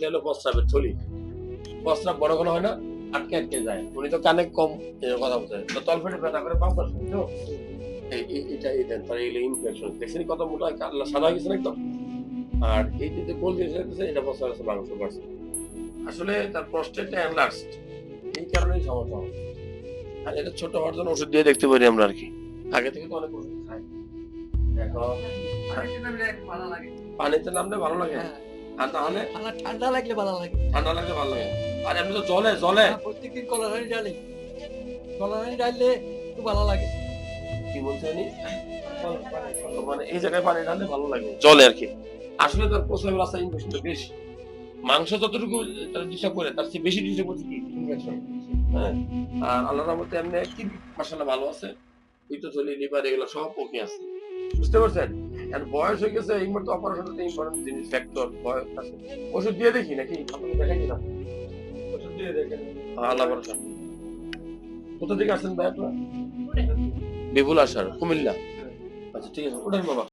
এটা হলো প্রস্রাবের থলি। প্রস্রাব বড় কোনো হয় না আটকে আটকে যায়। উনি তো কানে কম কথা বলছে তো তলপেটে ব্যথা করে পাম্প করছে তো? এই এই- এটা এটা তার এগুলো ইনফেকশন দেখছেন কত মোটা সাদা হয়ে গেছে একদম? আর এই যে দিয়ে যেতেছে এটা প্রস্রাব আছে। বাড়ছে আসলে তার প্রস্টেটটা এই কারণেই সমস্যা হয়। আর এটা ছোট হওয়ার জন্য ওষুধ দিয়ে দেখতে পারি আমরা আর কি। আগে থেকে তো অনেক ওষুধ খাই দেখো পানিতে নামলে ভালো লাগে। আর তাহলে ঠান্ডা ঠান্ডা লাগলে ভালো লাগে। ঠান্ডা লাগলে ভালো লাগে। আর এমনি তো জলে জলে। প্রত্যেকদিন কলারানি ডালি কলারানি ডাললে একটু ভালো লাগে। কি বলছে উনি? মানে এই জায়গায় পানি ঢাললে ভালো লাগে। জলে আর কি। আসলে তার প্রস্রাবের রাস্তা ইনফেকশনটা বেশি। মাংস যতটুকু তার ডিস্টার্ব করে তার চেয়ে বেশি ডিস্টার্ব করছে কি? ইনফেকশন হ্যাঁ? আর আল্লাহ রহমতে এমনি কি মাসাল্লাহ ভালো আছে। পিত্তথলি লিভার এগুলো সব ওকে আছে। বুঝতে পারছেন? আর বয়স হয়ে গেছে এই মুহূর্তে অপারেশন হতে ইম্পর্টেন্ট জিনিস ফ্যাক্টর বয়স আছে। ওষুধ দিয়ে দেখি নাকি? আপনাকে দেখেন না ওষুধ দিয়ে দেখেন আল্লাহ ভরসা। কোথা থেকে আসছেন ভাই আপনার? বিপুল আসার কুমিল্লা। আচ্ছা ঠিক আছে ওটাই বাবা।